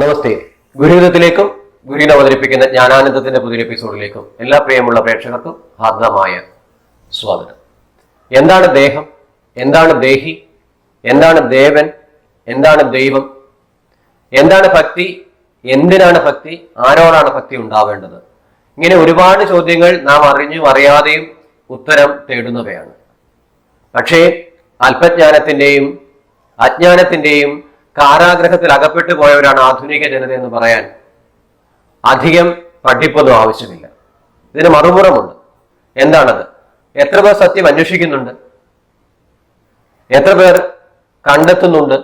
നമസ്തേ. ഗുരുവിധത്തിലേക്കും ഗുരുവിനെ അവതരിപ്പിക്കുന്ന ജ്ഞാനാനന്ദത്തിന്റെ പുതിയ എപ്പിസോഡിലേക്കും എല്ലാ പ്രിയമുള്ള പ്രേക്ഷകർക്കും ഹാർദമായ സ്വാഗതം. എന്താണ് ദേഹം? എന്താണ് ദേഹി? എന്താണ് ദേവൻ? എന്താണ് ദൈവം? എന്താണ് ഭക്തി? എന്തിനാണ് ഭക്തി? ആരോടാണ് ഭക്തി ഉണ്ടാവേണ്ടത്? ഇങ്ങനെ ഒരുപാട് ചോദ്യങ്ങൾ നാം അറിഞ്ഞും അറിയാതെയും ഉത്തരം തേടുന്നവയാണ്. പക്ഷേ അല്പജ്ഞാനത്തിന്റെയും അജ്ഞാനത്തിന്റെയും കാരാഗ്രഹത്തിൽ അകപ്പെട്ടു പോയവരാണ് ആധുനിക ജനത എന്ന് പറയാൻ അധികം പഠിപ്പൊന്നും ആവശ്യമില്ല. ഇതിന് മറുപുറമുണ്ട്. എന്താണത്? എത്ര പേർ സത്യം അന്വേഷിക്കുന്നുണ്ട്? എത്ര പേർ കണ്ടെത്തുന്നുണ്ട്?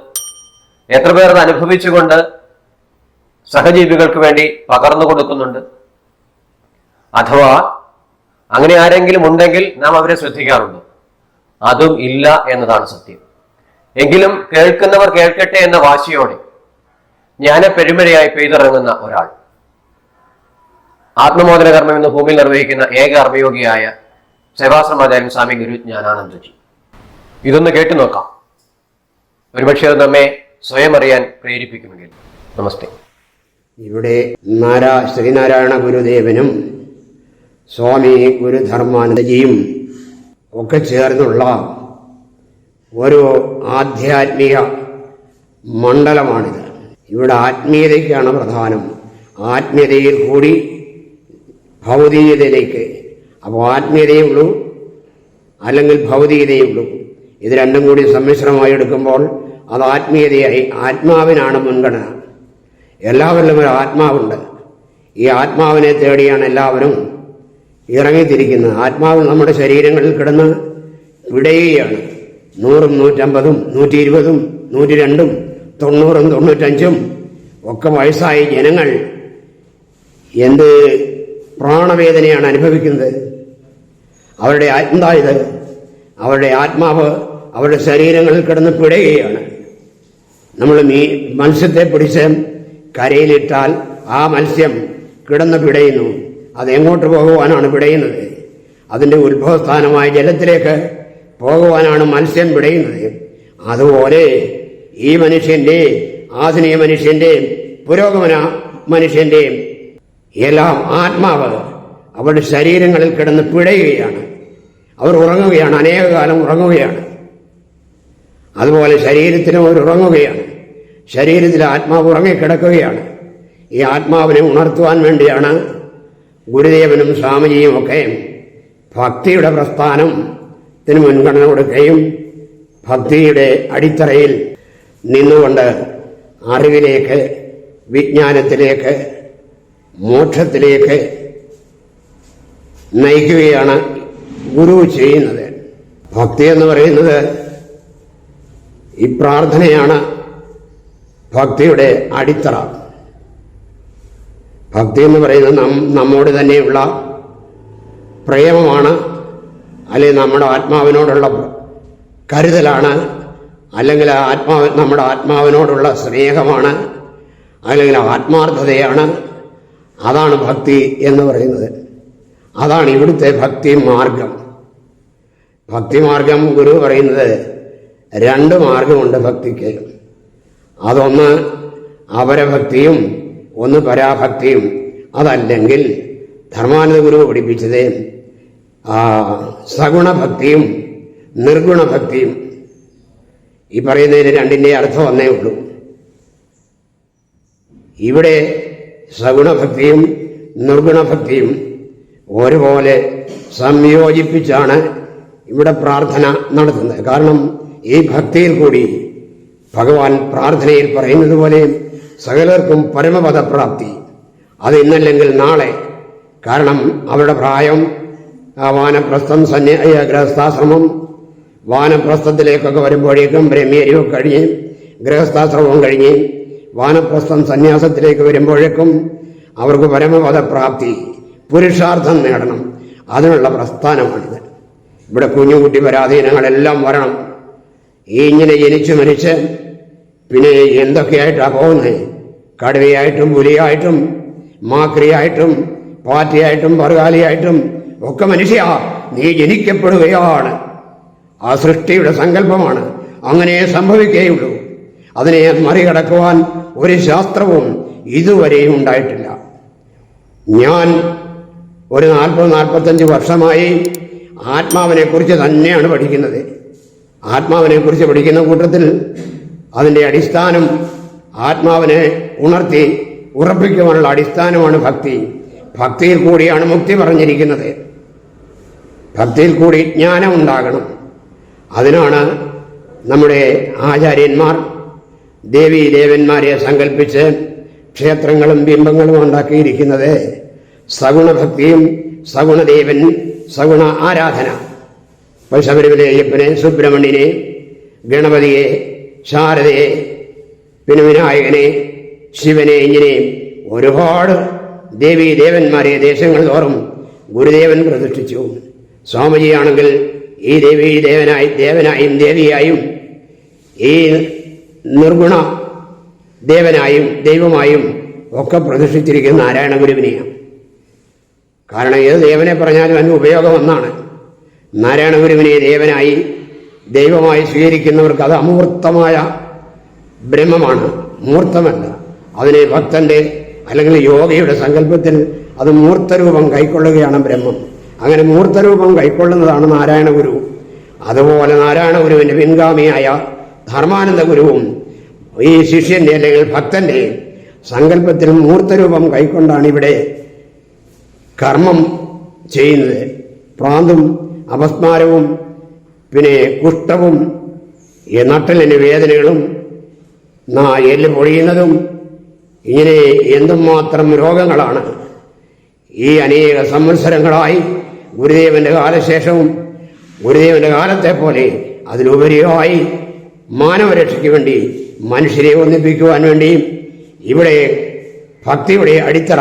എത്ര പേർ അത് അനുഭവിച്ചുകൊണ്ട് സഹജീവികൾക്ക് വേണ്ടി പകർന്നു കൊടുക്കുന്നുണ്ട്? അഥവാ അങ്ങനെ ആരെങ്കിലും ഉണ്ടെങ്കിൽ നാം അവരെ ശ്രദ്ധിക്കാറുണ്ട്. അതും ഇല്ല എന്നതാണ് സത്യം. എങ്കിലും കേൾക്കുന്നവർ കേൾക്കട്ടെ എന്ന വാശിയോടെ ജ്ഞാന പെരുമഴയായി പെയ്തിറങ്ങുന്ന ഒരാൾ. ആത്മമോദന കർമ്മം എന്ന ഭൂമിയിൽ നിർവഹിക്കുന്ന ഏക കർമ്മയോഗിയായ സേവാശ്രമാചാര്യൻ സ്വാമി ഗുരു ജ്ഞാനാനന്ദജി. ഇതൊന്ന് കേട്ടു നോക്കാം. ഒരുപക്ഷെ അത് നമ്മെ സ്വയം അറിയാൻ പ്രേരിപ്പിക്കുമെങ്കിൽ. നമസ്തേ. ഇവിടെ നാരാ ശ്രീനാരായണ ഗുരുദേവനും സ്വാമി ഗുരുധർമാനന്ദജിയും ഒക്കെ ചേർന്നുള്ള ഒരു ആധ്യാത്മിക മണ്ഡലമാണിത്. ഇവിടെ ആത്മീയതയ്ക്കാണ് പ്രധാനം. ആത്മീയതയിൽ കൂടി ഭൗതികതയിലേക്ക്. അപ്പോൾ ആത്മീയതയേ ഉള്ളൂ അല്ലെങ്കിൽ ഭൗതികതയേ ഉള്ളൂ. ഇത് രണ്ടും കൂടി സമ്മിശ്രമായി എടുക്കുമ്പോൾ അത് ആത്മീയതയായി ആത്മാവിനാണ് മുൻഗണന. എല്ലാവരിലും ഒരു ആത്മാവുണ്ട്. ഈ ആത്മാവിനെ തേടിയാണ് എല്ലാവരും ഇറങ്ങിത്തിരിക്കുന്നത്. ആത്മാവ് നമ്മുടെ ശരീരങ്ങളിൽ കിടന്ന് പിടയുകയാണ് നൂറും നൂറ്റമ്പതും നൂറ്റി ഇരുപതും നൂറ്റി രണ്ടും തൊണ്ണൂറും തൊണ്ണൂറ്റഞ്ചും ഒക്കെ വയസ്സായ ജനങ്ങൾ എന്ത് പ്രാണവേദനയാണ് അനുഭവിക്കുന്നത്? അവരുടെ ഇത് അവരുടെ ആത്മാവ് അവരുടെ ശരീരങ്ങളിൽ കിടന്ന് പിടയുകയാണ്. നമ്മൾ മീ മത്സ്യത്തെ പിടിച്ച് കരയിലിട്ടാൽ ആ മത്സ്യം കിടന്ന് പിടയുന്നു. അത് എങ്ങോട്ട് പോകുവാനാണ് പിടയുന്നത്? അതിന്റെ ഉത്ഭവസ്ഥാനമായ ജലത്തിലേക്ക് പോകുവാനാണ് മത്സ്യം പിടയുന്നത് അതുപോലെ ഈ മനുഷ്യന്റെ ആധുനിക മനുഷ്യന്റെ പുരോഗമന മനുഷ്യന്റെയും എല്ലാം ആത്മാവ് അവരുടെ ശരീരങ്ങളിൽ കിടന്ന് പിടയുകയാണ്. അവർ ഉറങ്ങുകയാണ് അനേക കാലം ഉറങ്ങുകയാണ്. അതുപോലെ ശരീരത്തിനും അവർ ഉറങ്ങുകയാണ്. ശരീരത്തിൽ ആത്മാവ് ഉറങ്ങിക്കിടക്കുകയാണ്. ഈ ആത്മാവിനെ ഉണർത്തുവാൻ വേണ്ടിയാണ് ഗുരുദേവനും സ്വാമിജിയും ഒക്കെ ഭക്തിയുടെ പ്രസ്ഥാനത്തിന് മുൻഗണന കൊടുക്കുകയും ഭക്തിയുടെ അടിത്തറയിൽ നിന്നുകൊണ്ട് അറിവിലേക്ക് വിജ്ഞാനത്തിലേക്ക് മോക്ഷത്തിലേക്ക് നയിക്കുകയാണ് ഗുരു ചെയ്യുന്നത്. ഭക്തി എന്ന് പറയുന്നത് ഈ പ്രാർത്ഥനയാണ് ഭക്തിയുടെ അടിത്തറ. ഭക്തി എന്ന് പറയുന്നത് നമ്മോട് തന്നെയുള്ള പ്രേമമാണ്. അല്ലെങ്കിൽ നമ്മുടെ ആത്മാവിനോടുള്ള കരുതലാണ് അല്ലെങ്കിൽ ആത്മാവ് നമ്മുടെ ആത്മാവിനോടുള്ള സ്നേഹമാണ് അല്ലെങ്കിൽ ആത്മാർത്ഥതയാണ്. അതാണ് ഭക്തി എന്ന് പറയുന്നത്. അതാണ് ഇവിടുത്തെ ഭക്തി മാർഗം. ഭക്തി മാർഗം ഗുരു പറയുന്നത് രണ്ട് മാർഗമുണ്ട് ഭക്തിക്ക്. അതൊന്ന് അപരഭക്തിയും ഒന്ന് പരാഭക്തിയും. അതല്ലെങ്കിൽ ധർമാനന്ദ ഗുരു പഠിപ്പിച്ചത് സഗുണഭക്തിയും നിർഗുണഭക്തിയും ഈ പറയുന്നതിന് രണ്ടിന്റെ അർത്ഥം ഒന്നേ ഉള്ളൂ. ഇവിടെ സഗുണഭക്തിയും നിർഗുണഭക്തിയും ഒരുപോലെ സംയോജിപ്പിച്ചാണ് ഇവിടെ പ്രാർത്ഥന നടത്തുന്നത്. കാരണം ഈ ഭക്തിയിൽ കൂടി ഭഗവാൻ പ്രാർത്ഥനയിൽ പറയുന്നത് പോലെ സകലർക്കും പരമപദപ്രാപ്തി. അത് ഇന്നല്ലെങ്കിൽ നാളെ. കാരണം അവരുടെ പ്രായം ആ വാനപ്രസ്ഥം സന്യായ ഗൃഹസ്ഥാശ്രമം വാനപ്രസ്ഥത്തിലേക്കൊക്കെ വരുമ്പോഴേക്കും ബ്രഹ്മേരിയും കഴിഞ്ഞ് ഗൃഹസ്ഥാശ്രമവും കഴിഞ്ഞ് വാനപ്രസ്ഥം സന്യാസത്തിലേക്ക് വരുമ്പോഴേക്കും അവർക്ക് പരമപദപ്രാപ്തി പുരുഷാർത്ഥം നേടണം. അതിനുള്ള പ്രസ്ഥാനമാണിത്. ഇവിടെ കുഞ്ഞുകുട്ടി പരാധീനങ്ങളെല്ലാം വരണം. ഈ ഇങ്ങനെ ജനിച്ചു മരിച്ച് പിന്നെ എന്തൊക്കെയായിട്ടാണ് പോകുന്നത് കടുവയായിട്ടും പുലിയായിട്ടും മാക്രിയായിട്ടും പാറ്റിയായിട്ടും പറുകാലിയായിട്ടും ഒക്കെ മനുഷ്യ നീ ജനിക്കപ്പെടുകയാണ്. ആ സൃഷ്ടിയുടെ സങ്കല്പമാണ് അങ്ങനെ സംഭവിക്കുകയുള്ളൂ. അതിനെ മറികടക്കുവാൻ ഒരു ശാസ്ത്രവും ഇതുവരെയും ഉണ്ടായിട്ടില്ല. ഞാൻ ഒരു നാൽപ്പത് നാൽപ്പത്തഞ്ച് വർഷമായി ആത്മാവിനെക്കുറിച്ച് തന്നെയാണ് പഠിക്കുന്നത്. ആത്മാവിനെക്കുറിച്ച് പഠിക്കുന്ന കൂട്ടത്തിൽ അതിന്റെ അടിസ്ഥാനം ആത്മാവിനെ ഉണർത്തി ഉറപ്പിക്കുവാനുള്ള അടിസ്ഥാനമാണ് ഭക്തി. ഭക്തിയിൽ കൂടിയാണ് മുക്തി പറഞ്ഞിരിക്കുന്നത്. ഭക്തിയിൽ കൂടി ജ്ഞാനം ഉണ്ടാകണം അതിനാണ് നമ്മുടെ ആചാര്യന്മാർ ദേവി ദേവന്മാരെ സങ്കല്പിച്ച് ക്ഷേത്രങ്ങളും ബിംബങ്ങളും ഉണ്ടാക്കിയിരിക്കുന്നത്. സഗുണഭക്തിയും സഗുണദേവൻ സഗുണ ആരാധന. ഇപ്പോൾ ശബരിമല അയ്യപ്പനെ സുബ്രഹ്മണ്യനെ ഗണപതിയെ ശാരദയെ പിന്നെ വിനായകനെ ശിവനെ ഇങ്ങനെ ഒരുപാട് ദേവീ ദേവന്മാരെ ദേശങ്ങൾ തോറും ഗുരുദേവൻ പ്രതിഷ്ഠിച്ചു. സ്വാമിജിയാണെങ്കിൽ ഈ ദേവി ദേവനായി ദേവനായും ദേവിയായും ഈ നിർഗുണ ദേവനായും ദൈവമായും ഒക്കെ പ്രതിഷ്ഠിച്ചിരിക്കുന്ന നാരായണ ഗുരുവിനെയാണ് കാരണം ഏത് ദേവനെ പറഞ്ഞാലും അതിന് ഉപയോഗം ഒന്നാണ് നാരായണ ഗുരുവിനെ ദേവനായി ദൈവമായി സ്വീകരിക്കുന്നവർക്ക് അത് അമൂർത്തമായ ബ്രഹ്മമാണ്. മൂർത്തമല്ല. അതിനെ ഭക്തന്റെ അല്ലെങ്കിൽ യോഗയുടെ സങ്കല്പത്തിൽ അത് മൂർത്തരൂപം കൈക്കൊള്ളുകയാണ് ബ്രഹ്മം. അങ്ങനെ മൂർത്തരൂപം കൈക്കൊള്ളുന്നതാണ് നാരായണ ഗുരു. അതുപോലെ നാരായണ ഗുരുവിന്റെ പിൻഗാമിയായ ധർമാനന്ദ ഗുരുവും ഈ ശിഷ്യന്റെ അല്ലെങ്കിൽ ഭക്തന്റെ സങ്കല്പത്തിൽ മൂർത്തരൂപം കൈക്കൊണ്ടാണ് ഇവിടെ കർമ്മം ചെയ്യുന്നത്. പ്രാന്തും അപസ്മാരവും പിന്നെ കുഷ്ഠവും നട്ടലിന് വേദനകളും എല്ല് പൊഴിയുന്നതും ഇങ്ങനെ എന്തുമാത്രം രോഗങ്ങളാണ് ഈ അനേക സംവത്സരങ്ങളായി ഗുരുദേവന്റെ കാലശേഷവും ഗുരുദേവന്റെ കാലത്തെ പോലെ അതിലുപരിയായി മാനവരക്ഷയ്ക്ക് വേണ്ടി മനുഷ്യരെ ഒന്നിപ്പിക്കുവാൻ വേണ്ടി ഇവിടെ ഭക്തിയുടെ അടിത്തറ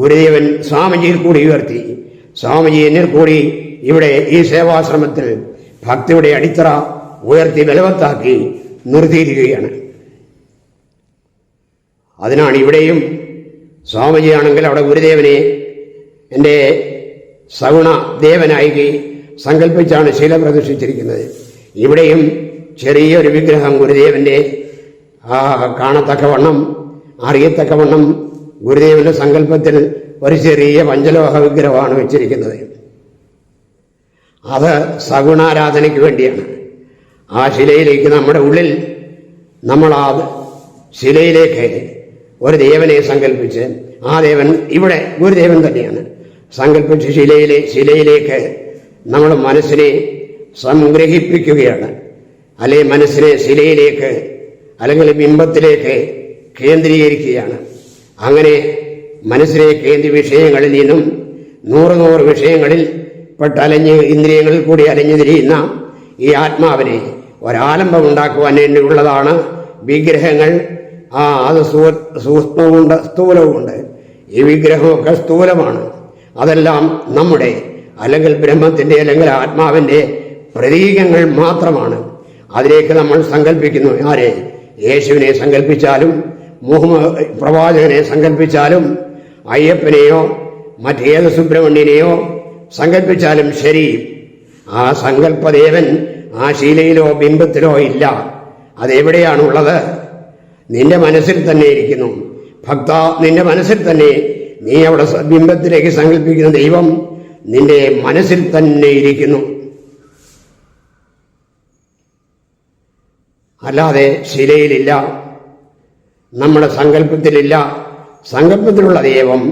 ഗുരുദേവൻ സ്വാമിജിയിൽ കൂടി ഉയർത്തി. സ്വാമിജി എന്നിൽ കൂടി ഇവിടെ ഈ സേവാശ്രമത്തിൽ ഭക്തിയുടെ അടിത്തറ ഉയർത്തി ബലവത്താക്കി നിർത്തിയിരിക്കുകയാണ്. അതിനാണ് ഇവിടെയും സ്വാമിജിയാണെങ്കിൽ അവിടെ ഗുരുദേവനെ എന്റെ സഗുണ ദേവനായികി സങ്കല്പിച്ചാണ് ശീല പ്രതിഷ്ഠിച്ചിരിക്കുന്നത് ഇവിടെയും ചെറിയൊരു വിഗ്രഹം ഗുരുദേവന്റെ ആ കാണത്തക്കവണ്ണം അറിയത്തക്കവണ്ണം ഗുരുദേവന്റെ സങ്കല്പത്തിൽ ഒരു ചെറിയ പഞ്ചലോഹ വിഗ്രഹമാണ് വെച്ചിരിക്കുന്നത്. അത് സഗുണാരാധനയ്ക്ക് വേണ്ടിയാണ്. ആ ശിലയിലേക്ക് നമ്മുടെ ഉള്ളിൽ നമ്മൾ ആ ശിലയിലേക്ക് ഒരു ദേവനെ സങ്കല്പിച്ച് ആ ദേവൻ ഇവിടെ ഗുരുദേവൻ തന്നെയാണ്. സങ്കല്പിച്ച് ശിലയിലെ ശിലയിലേക്ക് നമ്മൾ മനസ്സിനെ സംഗ്രഹിപ്പിക്കുകയാണ്. അല്ലെങ്കിൽ മനസ്സിനെ ശിലയിലേക്ക് അല്ലെങ്കിൽ ബിംബത്തിലേക്ക് കേന്ദ്രീകരിക്കുകയാണ്. അങ്ങനെ മനസ്സിനെ കേന്ദ്ര വിഷയങ്ങളിൽ നിന്നും നൂറ് നൂറ് വിഷയങ്ങളിൽ പെട്ടലഞ്ഞ് ഇന്ദ്രിയങ്ങളിൽ കൂടി അലഞ്ഞു തിരിയുന്ന ഈ ആത്മാവിനെ ഒരാലംബം ഉണ്ടാക്കുവാൻ വേണ്ടിയുള്ളതാണ് വിഗ്രഹങ്ങൾ. ആ അത് സൂ- സൂക്ഷ്മവുമുണ്ട് സ്ഥൂലവുമുണ്ട്. ഈ വിഗ്രഹമൊക്കെ സ്ഥൂലമാണ്. അതെല്ലാം നമ്മുടെ അല്ലെങ്കിൽ ബ്രഹ്മത്തിന്റെ അല്ലെങ്കിൽ ആത്മാവിന്റെ പ്രതീകങ്ങൾ മാത്രമാണ്. അതിലേക്ക് നമ്മൾ സങ്കല്പിക്കുന്നു ആരെ? യേശുവിനെ സങ്കല്പിച്ചാലും മുഹമ്മ പ്രവാചകനെ സങ്കല്പിച്ചാലും അയ്യപ്പനെയോ മറ്റേത് സുബ്രഹ്മണ്യനെയോ സങ്കല്പിച്ചാലും ശരി. ആ സങ്കല്പദേവൻ ആ ശീലയിലോ ബിംബത്തിലോ ഇല്ല. അതെവിടെയാണുള്ളത്? നിന്റെ മനസ്സിൽ തന്നെ ഇരിക്കുന്നു. ഭക്ത നിന്റെ മനസ്സിൽ തന്നെ നീ അവിടെ ബിംബത്തിലേക്ക് സങ്കല്പിക്കുന്ന ദൈവം നിന്റെ മനസ്സിൽ തന്നെ ഇരിക്കുന്നു. അല്ലാതെ ശിലയിലില്ല നമ്മുടെ സങ്കല്പത്തിലില്ല സങ്കല്പത്തിലുള്ള ദൈവം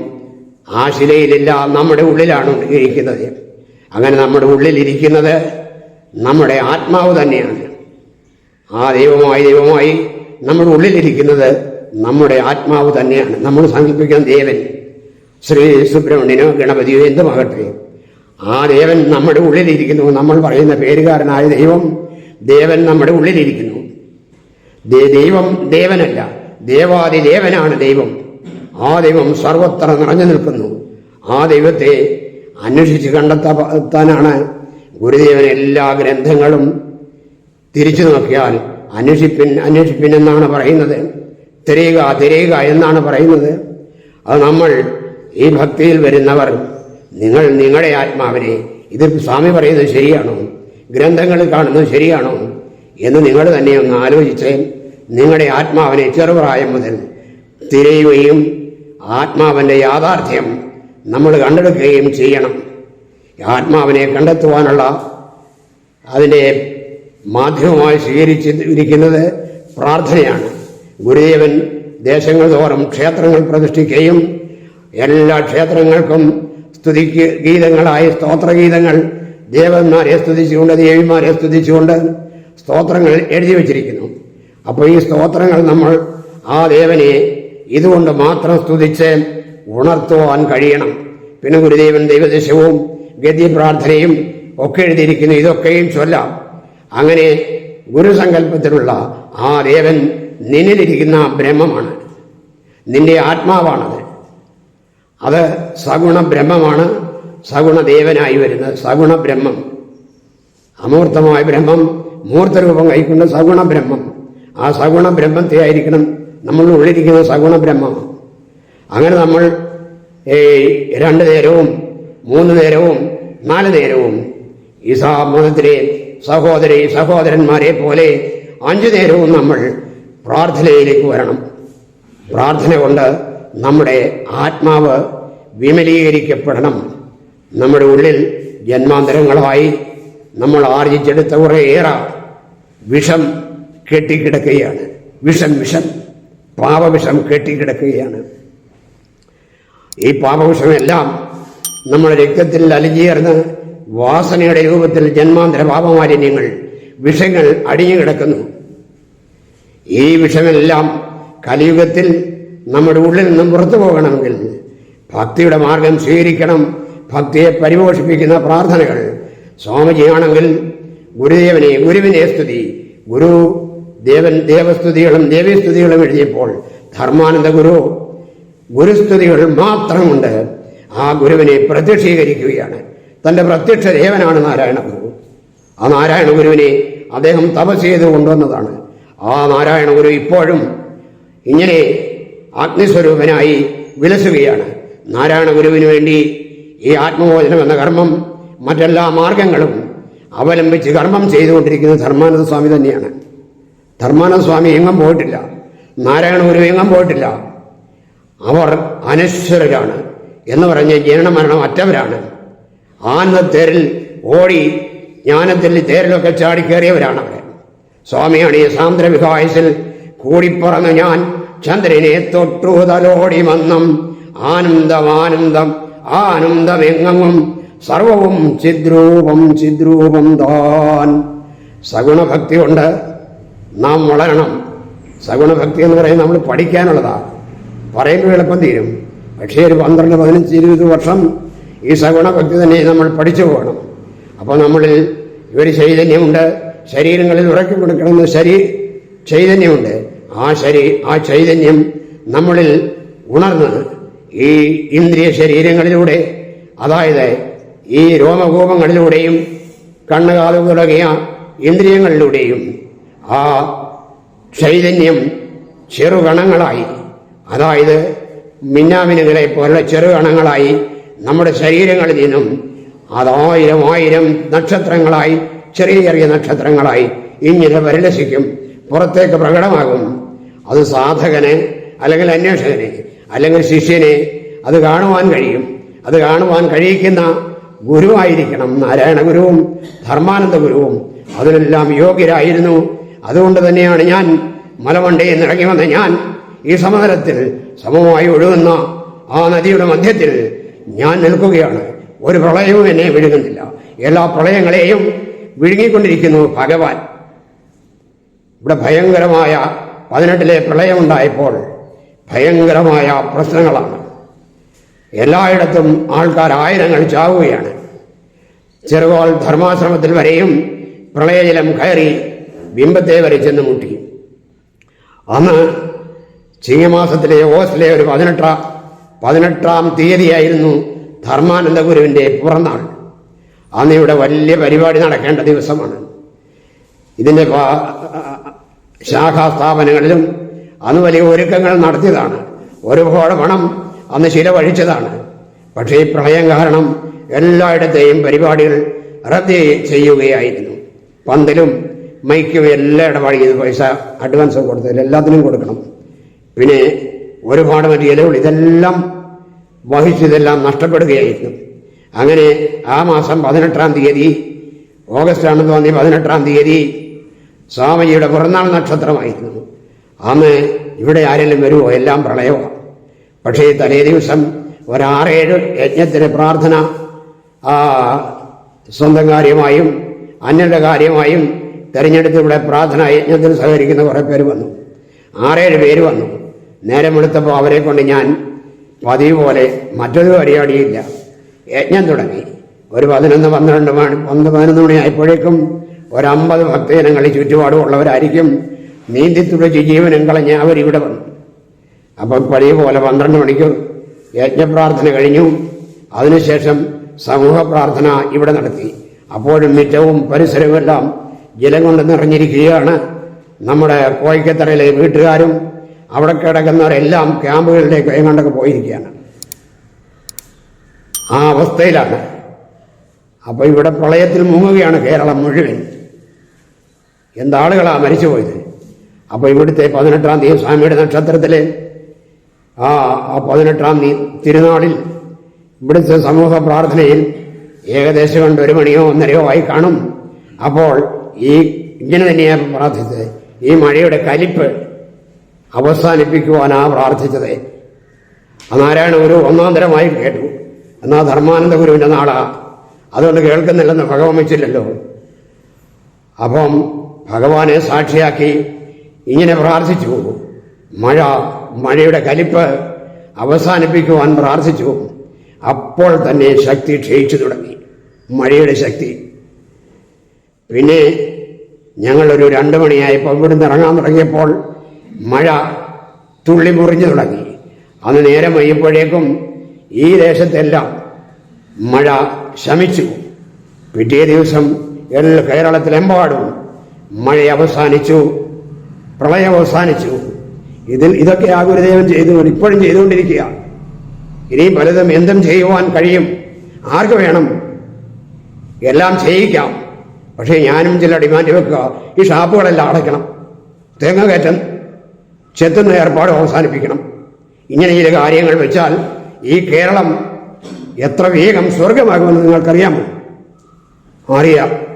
ആ ശിലയിലില്ല നമ്മുടെ ഉള്ളിലാണ് ഇരിക്കുന്നത്. അങ്ങനെ നമ്മുടെ ഉള്ളിലിരിക്കുന്നത് നമ്മുടെ ആത്മാവ് തന്നെയാണ്. ആ ദൈവമായി ദൈവമായി നമ്മുടെ ഉള്ളിലിരിക്കുന്നത് നമ്മുടെ ആത്മാവ് തന്നെയാണ്. നമ്മൾ സങ്കല്പിക്കുന്ന ദേവൻ ശ്രീ സുബ്രഹ്മണ്യനോ ഗണപതിയോ എന്തുമാകട്ടെ ആ ദേവൻ നമ്മുടെ ഉള്ളിലിരിക്കുന്നു. നമ്മൾ പറയുന്ന പേരുകാരനായ ദൈവം ദേവൻ നമ്മുടെ ഉള്ളിലിരിക്കുന്നു. ദൈവം ദേവനല്ല. ദേവാദി ദേവനാണ് ദൈവം. ആ ദൈവം സർവത്ര നിറഞ്ഞു നിൽക്കുന്നു. ആ ദൈവത്തെ അന്വേഷിച്ച് കണ്ടെത്താനാണ് ഗുരുദേവൻ എല്ലാ ഗ്രന്ഥങ്ങളും തിരിച്ചു നോക്കിയാൽ അന്വേഷിപ്പിൻ അന്വേഷിപ്പിൻ എന്നാണ് പറയുന്നത്. തിരയുക തിരയുക എന്നാണ് പറയുന്നത്. അത് നമ്മൾ ഈ ഭക്തിയിൽ വരുന്നവർ നിങ്ങൾ നിങ്ങളുടെ ആത്മാവിനെ ഇത് സ്വാമി പറയുന്നത് ശരിയാണോ? ഗ്രന്ഥങ്ങൾ കാണുന്നത് ശരിയാണോ? എന്ന് നിങ്ങൾ തന്നെ ഒന്ന് ആലോചിച്ച് നിങ്ങളുടെ ആത്മാവിനെ ചെറുപ്രായം മുതൽ തിരയുകയും ആത്മാവിന്റെ യാഥാർത്ഥ്യം നമ്മൾ കണ്ടെടുക്കുകയും ചെയ്യണം. ആത്മാവിനെ കണ്ടെത്തുവാനുള്ള അതിന്റെ മാധ്യമമായി സ്വീകരിച്ചിരിക്കുന്നത് പ്രാർത്ഥനയാണ്. ഗുരുദേവൻ ദേശങ്ങൾ തോറും ക്ഷേത്രങ്ങൾ പ്രതിഷ്ഠിക്കുകയും എല്ലാ ക്ഷേത്രങ്ങൾക്കും സ്തുതിക്ക് ഗീതങ്ങളായ സ്തോത്രഗീതങ്ങൾ ദേവന്മാരെ സ്തുതിച്ചുകൊണ്ട് ദേവിമാരെ സ്തുതിച്ചുകൊണ്ട് സ്തോത്രങ്ങൾ എഴുതി വച്ചിരിക്കുന്നു. അപ്പോൾ ഈ സ്തോത്രങ്ങൾ നമ്മൾ ആ ദേവനെ ഇതുകൊണ്ട് മാത്രം സ്തുതിച്ച് ഉണർത്തുവാൻ കഴിയണം. പിന്നെ ഗുരുദേവൻ ദൈവദശവും ഗതി പ്രാർത്ഥനയും ഒക്കെ എഴുതിയിരിക്കുന്നു. ഇതൊക്കെയും ചൊല്ലാം. അങ്ങനെ ഗുരുസങ്കല്പത്തിലുള്ള ആ ദേവൻ നിന്നിലിരിക്കുന്ന ബ്രഹ്മമാണ്. നിന്റെ ആത്മാവാണത്. അത് സഗുണ ബ്രഹ്മമാണ് സഗുണ ദേവനായി വരുന്നത് സഗുണ ബ്രഹ്മം അമൂർത്തമായ ബ്രഹ്മം. മൂർത്തരൂപം കഴിക്കുന്ന സഗുണ ബ്രഹ്മം ആ സഗുണ ബ്രഹ്മത്തെ ആയിരിക്കണം നമ്മൾ ഉള്ളിരിക്കുന്ന സഗുണ ബ്രഹ്മം അങ്ങനെ നമ്മൾ ഈ രണ്ട് നേരവും മൂന്ന് നേരവും നാല് നേരവും ഈ മതത്തിലെ സഹോദരി സഹോദരന്മാരെ പോലെ അഞ്ചു നേരവും നമ്മൾ പ്രാർത്ഥനയിലേക്ക് വരണം. പ്രാർത്ഥന കൊണ്ട് നമ്മുടെ ആത്മാവ് വിമലീകരിക്കപ്പെടണം. നമ്മുടെ ഉള്ളിൽ ജന്മാന്തരങ്ങളായി നമ്മൾ ആർജിച്ചെടുത്ത കുറേയേറെ വിഷം കെട്ടിക്കിടക്കുകയാണ്. വിഷം വിഷം. പാപവിഷം കെട്ടിക്കിടക്കുകയാണ്. ഈ പാപവിഷമെല്ലാം നമ്മുടെ രക്തത്തിൽ അലിഞ്ഞേർന്ന് വാസനയുടെ രൂപത്തിൽ ജന്മാന്തര പാപമാലിന്യങ്ങൾ വിഷങ്ങൾ അടിഞ്ഞു കിടക്കുന്നു ഈ വിഷമെല്ലാം കലിയുഗത്തിൽ നമ്മുടെ ഉള്ളിൽ നിന്നും പുറത്തു പോകണമെങ്കിൽ ഭക്തിയുടെ മാർഗം സ്വീകരിക്കണം. ഭക്തിയെ പരിപോഷിപ്പിക്കുന്ന പ്രാർത്ഥനകൾ. സ്വാമിജിയാണെങ്കിൽ ഗുരുദേവനെ ഗുരുവിനെ സ്തുതി. ഗുരു ദേവൻ ദേവസ്തുതികളും ദേവീസ്തുതികളും എഴുതിയപ്പോൾ ധർമാനന്ദ ഗുരു ഗുരുസ്തുതികൾ മാത്രമുണ്ട്. ആ ഗുരുവിനെ പ്രത്യക്ഷീകരിക്കുകയാണ്. തന്റെ പ്രത്യക്ഷ ദേവനാണ് നാരായണ ഗുരു. ആ നാരായണ ഗുരുവിനെ അദ്ദേഹം തപസ് ചെയ്ത് കൊണ്ടുവന്നതാണ് ആ നാരായണ ഗുരു ഇപ്പോഴും ഇങ്ങനെ അഗ്നിസ്വരൂപനായി വിലസുകയാണ് നാരായണ ഗുരുവിന് വേണ്ടി ഈ ആത്മമോചനം എന്ന കർമ്മം മറ്റെല്ലാ മാർഗങ്ങളും അവലംബിച്ച് കർമ്മം ചെയ്തുകൊണ്ടിരിക്കുന്നത് ധർമാനന്ദ സ്വാമി തന്നെയാണ്. ധർമാനന്ദ സ്വാമി എങ്ങും പോയിട്ടില്ല. നാരായണ ഗുരു എങ്ങും പോയിട്ടില്ല. അവർ അനശ്വരരാണ് എന്ന് പറഞ്ഞ് ജനനമരണം അറ്റവരാണ്. ആനന്ദത്തേരിൽ ഓടി ജ്ഞാനത്തിൽ തേരിലൊക്കെ ചാടിക്കേറിയവരാണ് അവർ സ്വാമിയാണ് ഈ സാന്ദ്രവിഹായസിൽ കൂടിപ്പറന്ന് ഞാൻ ചന്ദ്രനെ തൊട്ടുതലോടി മന്നം ആനന്ദം ആനന്ദം ആനന്ദമെങ്ങും. സർവവും ചിദ്രൂപം ചിദ്രൂപം താൻ. സഗുണഭക്തി കൊണ്ട് നാം വളരണം. സഗുണഭക്തി എന്ന് പറയുന്നത് നമ്മൾ പഠിക്കാനുള്ളതാ. പറയുമ്പോൾ എളുപ്പം തീരും. പക്ഷേ ഒരു പന്ത്രണ്ട് പതിനഞ്ച് ഇരുപത് വർഷം ഈ സഗുണഭക്തി തന്നെ നമ്മൾ പഠിച്ചു പോകണം. അപ്പോൾ നമ്മളിൽ ഇവർ ചൈതന്യമുണ്ട്. ശരീരങ്ങളിൽ ഉറക്കി കൊടുക്കണമെന്ന് ശരീ ചൈതന്യമുണ്ട്. ആ ശരീ ആ ചൈതന്യം നമ്മളിൽ ഉണർന്ന് ഈ ഇന്ദ്രിയ ശരീരങ്ങളിലൂടെ അതായത് ഈ രോമകൂപങ്ങളിലൂടെയും കണ്ണുകാലു തുടങ്ങിയ ഇന്ദ്രിയങ്ങളിലൂടെയും ആ ചൈതന്യം ചെറുകണങ്ങളായി അതായത് മിന്നാമിനുകളെ പോലുള്ള ചെറുകണങ്ങളായി നമ്മുടെ ശരീരങ്ങളിൽ നിന്നും അതായിരം ആയിരം നക്ഷത്രങ്ങളായി ചെറിയ ചെറിയ നക്ഷത്രങ്ങളായി ഇങ്ങനെ പരിലസിക്കും. പുറത്തേക്ക് പ്രകടമാകും. അത് സാധകനെ അല്ലെങ്കിൽ അന്വേഷകന് അല്ലെങ്കിൽ ശിഷ്യനെ അത് കാണുവാൻ കഴിയും. അത് കാണുവാൻ കഴിയിക്കുന്ന ഗുരുവായിരിക്കണം. നാരായണ ഗുരുവും ധർമാനന്ദ ഗുരുവും അതിനെല്ലാം യോഗ്യരായിരുന്നു. അതുകൊണ്ട് തന്നെയാണ് ഞാൻ മലമണ്ടയിൽ നിറങ്ങി വന്ന ഞാൻ ഈ സമതലത്തിൽ സമമായി ഒഴുകുന്ന ആ നദിയുടെ മധ്യത്തിൽ ഞാൻ നിൽക്കുകയാണ്. ഒരു പ്രളയവും എന്നെ വിഴുങ്ങുന്നില്ല. എല്ലാ പ്രളയങ്ങളെയും വിഴുങ്ങിക്കൊണ്ടിരിക്കുന്നു ഭഗവാൻ. ഇവിടെ ഭയങ്കരമായ പതിനെട്ടിലെ പ്രളയമുണ്ടായപ്പോൾ ഭയങ്കരമായ പ്രശ്നങ്ങളാണ്. എല്ലായിടത്തും ആൾക്കാർ ആയിരങ്ങൾ ചാവുകയാണ്. ചെറുകോൾ ധർമാശ്രമത്തിൽ വരെയും പ്രളയജലം കയറി ബിംബത്തെ വരെ ചെന്ന് മുട്ടി. അന്ന് ചിങ്ങമാസത്തിലെ ഓസ്റ്റിലെ ഒരു പതിനെട്ടാം പതിനെട്ടാം തീയതിയായിരുന്നു ധർമാനന്ദ ഗുരുവിന്റെ പിറന്നാൾ. അന്ന് ഇവിടെ വലിയ പരിപാടി നടക്കേണ്ട ദിവസമാണ്. ഇതിന്റെ ശാഖാ ശാഖാസ്ഥാപനങ്ങളിലും അന്ന് വലിയ ഒരുക്കങ്ങൾ നടത്തിയതാണ്. ഒരുപാട് പണം അന്ന് ചിലവഴിച്ചതാണ് പക്ഷേ ഈ പ്രളയം കാരണം എല്ലായിടത്തെയും പരിപാടികൾ റദ്ദ് ചെയ്യുകയായിരുന്നു. പന്തലും മൈക്കും എല്ലാം ഇടപാടിയും പൈസ അഡ്വാൻസ് കൊടുത്തതിൽ എല്ലാത്തിനും കൊടുക്കണം. പിന്നെ ഒരുപാട് മറ്റ് ഇതെല്ലാം വഹിച്ചതെല്ലാം നഷ്ടപ്പെടുകയായിരുന്നു. അങ്ങനെ ആ മാസം പതിനെട്ടാം തീയതി ഓഗസ്റ്റ് ആണെന്ന് തോന്നി പതിനെട്ടാം തീയതി സ്വാമിജിയുടെ പിറന്നാൾ നക്ഷത്രമായിരുന്നു. അന്ന് ഇവിടെ ആരെങ്കിലും വരുമോ? എല്ലാം പ്രളയമാണ് പക്ഷേ തലേ ദിവസം ഒരാറേഴ് യജ്ഞത്തിന് പ്രാർത്ഥന സ്വന്തം കാര്യമായും അന്യന്റെ കാര്യമായും തെരഞ്ഞെടുത്ത് ഇവിടെ പ്രാർത്ഥന യജ്ഞത്തിന് സഹകരിക്കുന്ന കുറേ പേര് വന്നു. ആറേഴ് പേര് വന്നു. നേരം എടുത്തപ്പോൾ അവരെ കൊണ്ട് ഞാൻ പതിവ് പോലെ മറ്റൊരു പരിപാടിയില്ല. യജ്ഞം തുടങ്ങി. ഒരു പതിനൊന്ന് പന്ത്രണ്ട് മണി ഒന്ന് പതിനൊന്ന് മണിയായപ്പോഴേക്കും ഒരമ്പത് ഭക്തജനങ്ങളിൽ ചുറ്റുപാടുമുള്ളവരായിരിക്കും. നീന്തി തുളച്ച് ജീവനം കളഞ്ഞ് അവരിവിടെ വന്നു. അപ്പം പഴയ പോലെ പന്ത്രണ്ട് മണിക്ക് യജ്ഞപ്രാർത്ഥന കഴിഞ്ഞു. അതിനുശേഷം സമൂഹ പ്രാർത്ഥന ഇവിടെ നടത്തി. അപ്പോഴും മിറ്റവും പരിസരവും എല്ലാം ജലം കൊണ്ട് നിറഞ്ഞിരിക്കുകയാണ്. നമ്മുടെ കോഴിക്കത്തറയിലെ വീട്ടുകാരും അവിടെ കിടക്കുന്നവരെല്ലാം ക്യാമ്പുകളിലേക്ക് എങ്ങോട്ടൊക്കെ പോയിരിക്കുകയാണ്. ആ അവസ്ഥയിലാണ്. അപ്പോൾ ഇവിടെ പ്രളയത്തിൽ മുങ്ങുകയാണ് കേരളം മുഴുവൻ. എന്താളുകളാ മരിച്ചുപോയത്? അപ്പോൾ ഇവിടുത്തെ പതിനെട്ടാം തീയതി സ്വാമിയുടെ നക്ഷത്രത്തിലെ ആ ആ പതിനെട്ടാം തീയതി തിരുനാളിൽ ഇവിടുത്തെ സമൂഹ പ്രാർത്ഥനയിൽ ഏകദേശം കൊണ്ട് ഒരു മണിയോ ഒന്നരയോ ആയി കാണും. അപ്പോൾ ഈ ഇങ്ങനെ തന്നെയാണ് പ്രാർത്ഥിച്ചത്. ഈ മഴയുടെ കലിപ്പ് അവസാനിപ്പിക്കുവാനാ പ്രാർത്ഥിച്ചത്. നാരായണ ഗുരു ഒന്നാം തരമായി കേട്ടു. എന്നാ ധർമാനന്ദ ഗുരുവിന്റെ നാളാ? അതുകൊണ്ട് കേൾക്കുന്നില്ലെന്ന് ഭഗവാൻ വെച്ചില്ലല്ലോ. അപ്പം ഭഗവാനെ സാക്ഷിയാക്കി ഇങ്ങനെ പ്രാർത്ഥിച്ചു. മഴ മഴയുടെ കലിപ്പ് അവസാനിപ്പിക്കുവാൻ പ്രാർത്ഥിച്ചു. അപ്പോൾ തന്നെ ശക്തി ക്ഷയിച്ചു തുടങ്ങി. മഴയുടെ ശക്തി. പിന്നെ ഞങ്ങളൊരു രണ്ട് മണിയായപ്പോൾ ഇവിടുന്ന് ഇറങ്ങാൻ തുടങ്ങിയപ്പോൾ മഴ തുള്ളി മുറിഞ്ഞു തുടങ്ങി. അന്ന് നേരം വയ്യപ്പോഴേക്കും ഈ ദേശത്തെല്ലാം മഴ ശമിച്ചു. പിറ്റേ ദിവസം എല്ലാ കേരളത്തിലെമ്പാടും മഴ അവസാനിച്ചു പ്രളയം അവസാനിച്ചു ഇതിൽ ഇതൊക്കെ ആ ഗുരുദേവൻ ചെയ്തു ഇപ്പോഴും ചെയ്തുകൊണ്ടിരിക്കുക. ഇനിയും പലതും എന്തും ചെയ്യുവാൻ കഴിയും. ആർക്ക് വേണം? എല്ലാം ചെയ്യിക്കാം. പക്ഷേ ഞാനും ചില ഡിമാൻഡ് വെക്കുക. ഈ ഷാപ്പുകളെല്ലാം അടയ്ക്കണം. തേങ്ങ കയറ്റം ചെത്തുന്ന ഏർപ്പാട് അവസാനിപ്പിക്കണം. ഇങ്ങനെ ചില കാര്യങ്ങൾ വെച്ചാൽ ഈ കേരളം എത്ര വേഗം സ്വർഗമാകുമെന്ന് നിങ്ങൾക്കറിയാമോ? അറിയാം.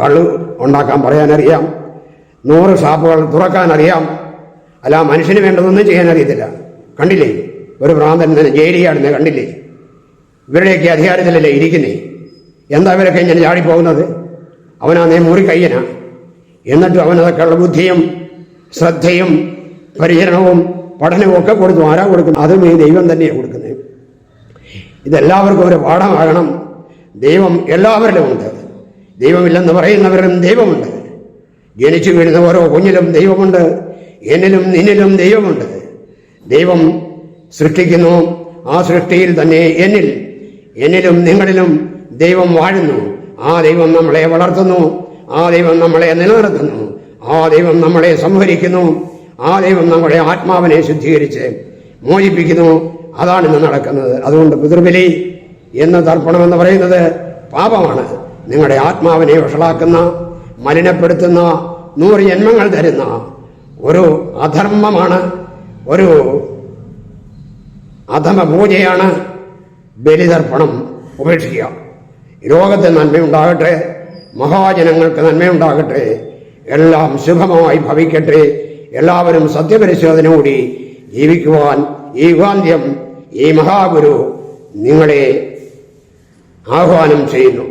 കള്ളു ഉണ്ടാക്കാൻ പറയാനറിയാം. നൂറ് ഷാപ്പുകൾ തുറക്കാനറിയാം. അല്ല മനുഷ്യന് വേണ്ടതൊന്നും ചെയ്യാൻ അറിയത്തില്ല കണ്ടില്ലേ? ഒരു ഭ്രാന്തൻ ജയിലിയാടുന്ന കണ്ടില്ലേ? ഇവരുടെയൊക്കെ അധികാരത്തിലല്ലേ ഇരിക്കുന്നേ? എന്താ ഇവരൊക്കെ ഇങ്ങനെ ചാടിപ്പോകുന്നത്? അവനാ മുറി കയ്യനാ എന്നിട്ടും അവനതൊക്കെയുള്ള ബുദ്ധിയും ശ്രദ്ധയും പരിചരണവും പഠനവും ഒക്കെ കൊടുത്തു. ആരാ കൊടുക്കുന്നു അതും ഈ ദൈവം തന്നെയാണ് കൊടുക്കുന്നത്. ഇതെല്ലാവർക്കും ഒരു പാഠമാകണം. ദൈവം എല്ലാവരിലും ഉണ്ട്. ദൈവമില്ലെന്ന് പറയുന്നവരും ദൈവമുണ്ട്. ജനിച്ചു വീഴുന്ന ഓരോ കുഞ്ഞിലും ദൈവമുണ്ട്. എന്നിലും നിന്നിലും ദൈവമുണ്ട്. ദൈവം സൃഷ്ടിക്കുന്നു. ആ സൃഷ്ടിയിൽ തന്നെ എന്നിൽ എന്നിലും നിങ്ങളിലും ദൈവം വാഴുന്നു. ആ ദൈവം നമ്മളെ വളർത്തുന്നു. ആ ദൈവം നമ്മളെ നിലനിർത്തുന്നു. ആ ദൈവം നമ്മളെ സംഹരിക്കുന്നു. ആ ദൈവം നമ്മുടെ ആത്മാവിനെ ശുദ്ധീകരിച്ച് മോചിപ്പിക്കുന്നു. അതാണ് ഇന്ന് നടക്കുന്നത്. അതുകൊണ്ട് പിതൃബലി എന്ന തർപ്പണം എന്ന് പറയുന്നത് പാപമാണ്. നിങ്ങളുടെ ആത്മാവിനെ വഷളാക്കുന്ന മലിനപ്പെടുത്തുന്ന നൂറ് ജന്മങ്ങൾ തരുന്ന ഒരു അധർമ്മമാണ് ഒരു അധമ പൂജയാണ് ബലിതർപ്പണം ഉപേക്ഷിക്കുക. ലോകത്തെ നന്മയുണ്ടാകട്ടെ മഹാജനങ്ങൾക്ക് നന്മയുണ്ടാകട്ടെ എല്ലാം ശുഭമായി ഭവിക്കട്ടെ എല്ലാവരും സത്യപരിശോധനയോടി ജീവിക്കുവാൻ ഈ ഗാന്ധ്യം ഈ മഹാഗുരു നിങ്ങളെ ആഹ്വാനം ചെയ്യുന്നു.